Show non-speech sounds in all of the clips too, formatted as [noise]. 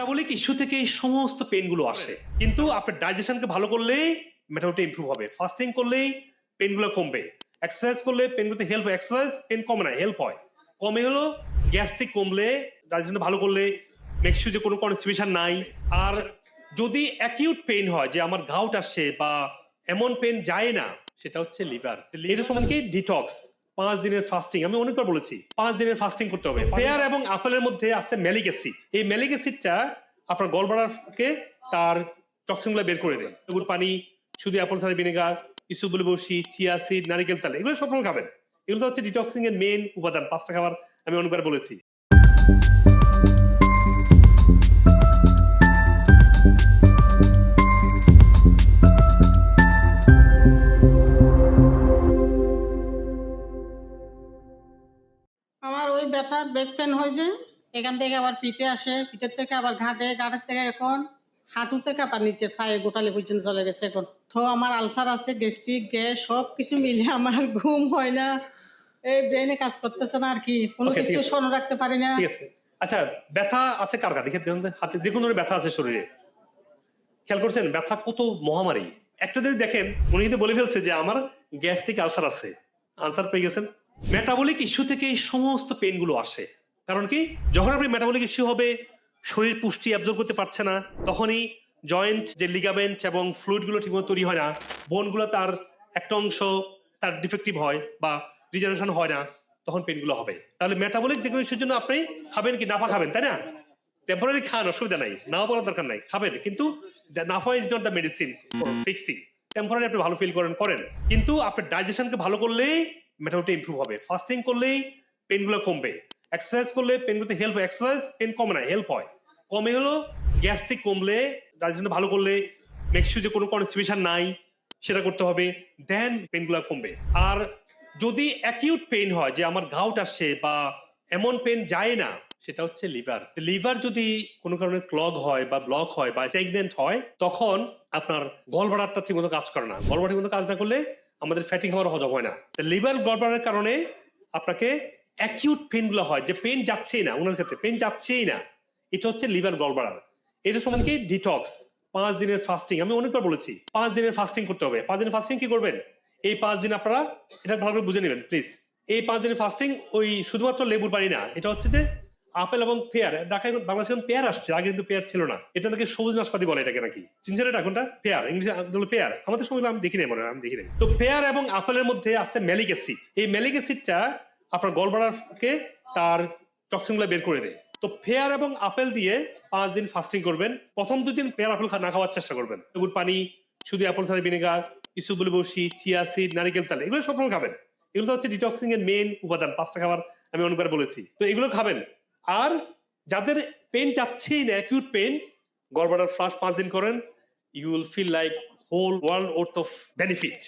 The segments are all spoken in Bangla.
মেটাবলিক ইস্যু থেকে এই সমস্ত পেনগুলো আসে। কিন্তু আপনার ডাইজেশনকে ভালো করলেই মেটাবলিটা ইমপ্রুভ হবে। ফাস্টিং করলেই পেনগুলো কমবে। এক্সারসাইজ করলে পেনগুলোতে হেল্প হয়। এক্সারসাইজ পেন কমে না হেল্প হয়। কমে হলো গ্যাস্ট্রিক কমলে ডাইজেশন ভালো করলে মেকশু যে কোনো কনস্টিপেশন নাই। আর যদি অ্যাকিউট পেন হয় যে আমার ঘাউট আসছে বা এমন পেন যায় না সেটা হচ্ছে লিভার এটা সমান কি ডিটক্স পাঁচ দিনের ফাস্টিং আমি অনেকবার বলেছি পাঁচ দিনের ফাস্টিং করতে হবে। পেয়ার এবং আপেলের মধ্যে আছে ম্যালিক অ্যাসিড এই ম্যালিক অ্যাসিডটা আপনার গলবাড়াকে তার টক্সিনগুলো বের করে দেয়। লেবুর পানি শুধু অ্যাপল সাইড ভিনেগার ইসুবুল বসি চিয়া সিড নারিকেল তালে এগুলো সব রকম খাবেন। এগুলো তো হচ্ছে ডিটক্সিং এর মেন উপাদান পাঁচটা খাবার আমি অনেকবার বলেছি। পেন হয়েছে এখান থেকে আবার পিঠে আসে পিঠের থেকে আবার ঘাটে ঘাটের থেকে এখন হাঁটু থেকে আবার নিচে পায়ে গোটালি পর্যন্ত চলে গেছে এখন। তো আমার আলসার আছে গ্যাস্ট্রিক গ্যাস সব কিছু মিলে আমার ঘুম হয় না। এই ব্রেনে কাজ করতেছে না আর কি। কোনো কিছু। স্মরণ রাখতে পারি না। আচ্ছা ব্যথা আছে কার কার? দেখে হাতে যে কোনো ব্যথা আছে শরীরে। খেয়াল করছেন ব্যথা কত মহামারী। একটা জিনিস দেখেন উনি কিন্তু বলে ফেলছে যে আমার গ্যাস্ট্রিক আলসার আছে। আনসার পেয়ে গেছেন। মেটাবলিক ইস্যু থেকে এই সমস্ত পেনগুলো আসে। কারণ কি? যখন আপনি মেটাবলিক ইস্যু হবে, শরীর পুষ্টি অ্যাবজর্ব করতে পারছে না, তখনই জয়েন্ট যে লিগামেন্ট এবং ফ্লুইডগুলো ঠিকমতো তৈরি হয় না, বোনগুলো তার একটা অংশ তার ডিফেক্টিভ হয় বা রিজেনারেশন হয় না, তখন পেনগুলো হবে। তাহলে মেটাবলিক যে কোনো ইস্যুর জন্য আপনি খাবেন কি নাফা খাবেন, তাই না? টেম্পোরারি খান, অসুবিধা নাই। নাও পড়ার দরকার নাই, খাবেন। কিন্তু Nafa is not the medicine fixing temporary আপনি ভালো ফিল করেন করেন। কিন্তু আপনার ডাইজেশনকে ভালো করলেই মেটাবলিটা ইমপ্রুভ হবে। ফাস্টিং করলেই পেনগুলো কমবে। এক্সারসাইজ করলে পেনগুলোতে হেল্প হয়। এক্সারসাইজ পেন কমে না হেল্প হয়। কমে হলো গ্যাস্ট্রিক কমলে ডাইজেশন ভালো করলে মেকশু যে কোনো কনস্টিপেশন নাই, সেটা করতে হবে দেন পেনগুলো কমবে। আর যদি অ্যাকিউট পেন হয়, যে আমার ঘাউট আসছে বা এমন পেন যায় না, সেটা হচ্ছে লিভার লিভার যদি কোনো কারণে ক্লগ হয় বা ব্লক হয় বা স্যাগনেন্ট হয়, তখন আপনার গলবাড়ারটা ঠিকমতো কাজ করে না। গলবাড়া ঠিকমতো কাজ না করলে আমাদের ফ্যাটি খাবার হজম হয় না। লিভার গলবাড়ার কারণে আপনাকে অ্যাকিউট পেনগুলো হয়, যে পেন যাচ্ছেই না ওনার ক্ষেত্রে পেন যাচ্ছেই না। এটা হচ্ছে লিভার গলবাড়ার এটা সমান কি? ডিটক্স পাঁচ দিনের ফাস্টিং আমি অনেকবার বলেছি, পাঁচ দিনের ফাস্টিং করতে হবে। পাঁচ দিনের ফাস্টিং কি করবেন? এই পাঁচ দিন আপনারা এটা ভালো করে বুঝে নেবেন প্লিজ এই পাঁচ দিনের ফাস্টিং ওই শুধুমাত্র লেবুর পানি না, এটা হচ্ছে যে আপেল এবং পেয়ার ঢাকায় বাংলাদেশে এখন পেয়ার আসছে, আগে কিন্তু পেয়ার ছিল না। এটা নাকি সবুজ নাশপাতি বলে এটাকে নাকি? চিনছেন এটা কোনটা? পেয়ার ইংলিশে পেয়ার আমাদের সময় আমি দেখি নাই মনে হয়, আমি দেখি নাই। তো পেয়ার এবং আপেলের মধ্যে আছে ম্যালিক অ্যাসিড এই ম্যালিক অ্যাসিডটা আপনার গলবাড়াকে তার টক্সিনগুলো বের করে দেয়। তো ফেয়ার এবং আপেল দিয়ে পাঁচ দিন ফাস্টিং করবেন। প্রথম দুদিন পেয়ার আপেল না খাওয়ার চেষ্টা করবেন। লেবুর পানি, শুধু অ্যাপল সাইড ভিনেগার ইসুবুল বসি চিয়া সিড নারিকেল, তেল, এগুলো সব রকম খাবেন। এগুলো হচ্ছে ডিটক্সিং এর মেন উপাদান। পাঁচটা খাবার আমি অনেকবার বলেছি। তো এগুলো খাবেন। আর যাদের পেন যাচ্ছেই না অ্যাকিউট পেন গড়বড়ার ফ্লাশ পাঁচ দিন করেন। You will feel like whole world worth of benefit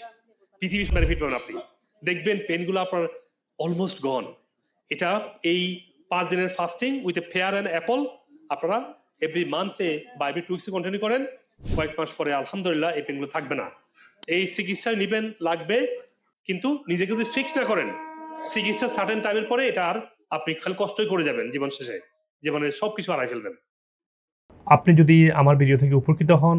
পৃথিবীর বেনিফিট পাবেন আপনি। দেখবেন পেনগুলো আপনার অলমোস্ট গন এটা এই পাঁচ দিনের fasting with a fair and apple আপনারা এভরি মান্থে বা এভরি টু উইক্সে কন্টিনিউ করেন, কয়েক মাস পরে আলহামদুলিল্লাহ এই পেনগুলো থাকবে না। এই চিকিৎসা নিবেন, লাগবে, কিন্তু নিজেকে যদি ফিক্স না করেন, চিকিৎসা সার্টেন টাইমের পরে এটা আর আপনি খালি কষ্টই করে যাবেন জীবন শেষে। জীবনের সব কিছু হারাই ফেলবেন। আপনি যদি আমার ভিডিও থেকে উপকৃত হন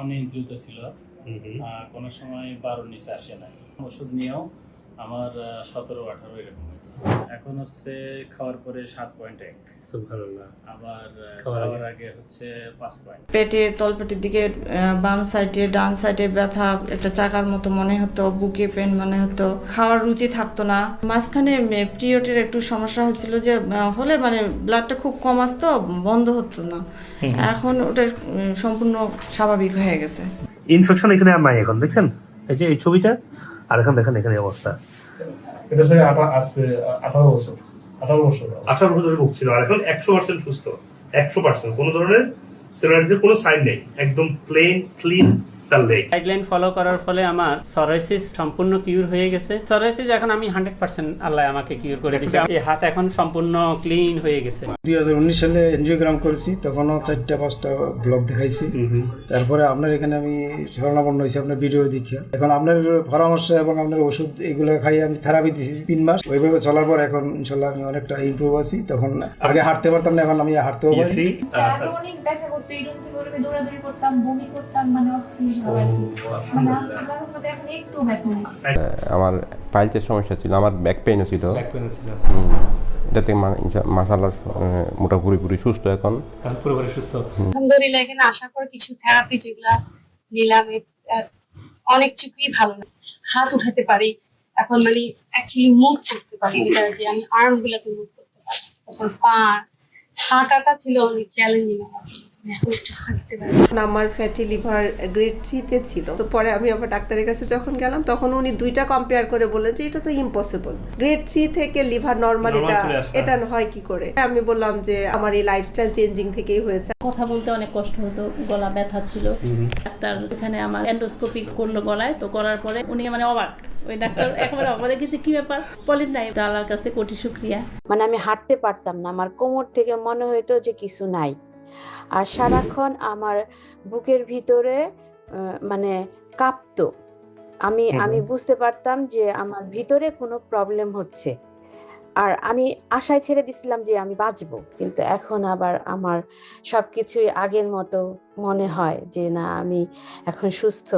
অনিয়ন্ত্রিত ছিল। কোনো সময় বারো নিচে আসে নাই। ওষুধ নিয়েও আমার সতেরো আঠারো এরকম। এখন হচ্ছে খাওয়ার পরে সাত পয়েন্ট এক। আবার খাওয়ার আগে? হচ্ছে পাঁচ পয়েন্ট পেটে তলপেটের দিকে বাম সাইডে ডান সাইডে ব্যথা একটা চাকার মতো মনে হতো বুকে পেন মনে হতো। খাওয়ার রুচি থাকতো না। মাঝখানে পিরিয়ডের একটু সমস্যা হচ্ছিল যে হলে মানে ব্লাডটা খুব কম আসতো বন্ধ হতো না। এখন ওটা সম্পূর্ণ স্বাভাবিক হয়ে গেছে। ইনফেকশন এখানে আর নাই এখন দেখছেন? এই যে এই ছবিটা আর এখন দেখেন এখানে অবস্থা। এটা সে আজকে, আঠারো বছর আঠারো বছর আঠারো বছর ধরে ভুগছিল আর এখন একশো পার্সেন্ট সুস্থ, একশো পার্সেন্ট কোনো ধরনের সেরোনাইটিসের কোনো সাইন নেই, একদম প্লেন ক্লিন তার লেগ গাইডলাইন ফলো করার ফলে আমার সরাইসিস সম্পূর্ণ কিউর হয়ে গেছে। সরাইসিস এখন আমি হান্ড্রেড পার্সেন্ট আল্লাহ আমাকে কিউর করে দিয়েছে। এই হাত এখন সম্পূর্ণ ক্লিন হয়ে গেছে। দুই হাজার উনিশ সালে এনজিওগ্রাম করেছি তখনও চারটা পাঁচটা ব্লগ দেখাইছি। তারপরে আপনার এখানে আমি শরণাপন্ন হয়েছি আপনার ভিডিও দেখিয়া এখন আপনার পরামর্শ এবং আপনার ওষুধ এগুলো খাইয়ে আমি থেরাপি দিয়েছি তিন মাস। ওইভাবে চলার পর এখন ইনশাল্লাহ আমি অনেকটা ইমপ্রুভ আছি। তখন আগে হাঁটতে পারতাম না এখন আমি হাঁটতেও পারি। ইসি আগে অনেক ব্যথা করতো এই থেকে দৌড়াদৌড়ি করতাম বমি করতাম মানে অস্থির। আমার পাইলসের সমস্যা ছিল আমার ব্যাক পেইনও ছিল। হুম। এটাতে মাসাল্লাহ মোটা পুরোপুরি সুস্থ এখন। পুরোপুরি সুস্থ। আলহামদুলিল্লাহ এখানে আসার পর কিছু থেরাপি যেগুলা নিলাম অনেকটুকুই ভালো লাগে হাত উঠাতে পারি এখন মানে অ্যাকচুয়ালি মুভ করতে পারি যেটা যে আমি আর্ম গুলাকে মুভ করতে পারি। তখন পা হাঁটাটা ছিল অনেক চ্যালেঞ্জিং আমার আমার ফ্যাটি লিভার গ্রেড থ্রিতে ছিল। তো পরে আমি আবার ডাক্তারের কাছে যখন গেলাম তখন উনি দুইটা কম্পেয়ার করে বললেন যে এটা তো ইম্পসিবল গ্রেড থ্রি থেকে লিভার নর্মাল এটা এটা হয় কি করে? আমি বললাম যে আমার এই লাইফস্টাইল চেঞ্জিং থেকেই হয়েছে। কথা বলতে অনেক কষ্ট হতো গলা ব্যথা ছিল। ডাক্তার এখানে আমার এন্ডোস্কোপি করল গলায় তো করার পরে উনি মানে অবাক। ওই ডাক্তার [laughs] একেবারে অবাক। দেখেছে কি ব্যাপার? পলিপ নাই তো আল্লাহর কাছে কোটি শুক্রিয়া। মানে আমি হাঁটতে পারতাম না। আমার কোমর থেকে মনে হইতো যে কিছু নাই। আর সারাক্ষণ আমার বুকের ভিতরে মানে কাঁপতো। আমি আমি বুঝতে পারতাম যে আমার ভিতরে কোনো প্রবলেম হচ্ছে। আর আমি আশায় ছেড়ে দিছিলাম যে আমি বাঁচব। কিন্তু এখন আবার আমার সবকিছুই আগের মতো মনে হয় যে না আমি এখন সুস্থ।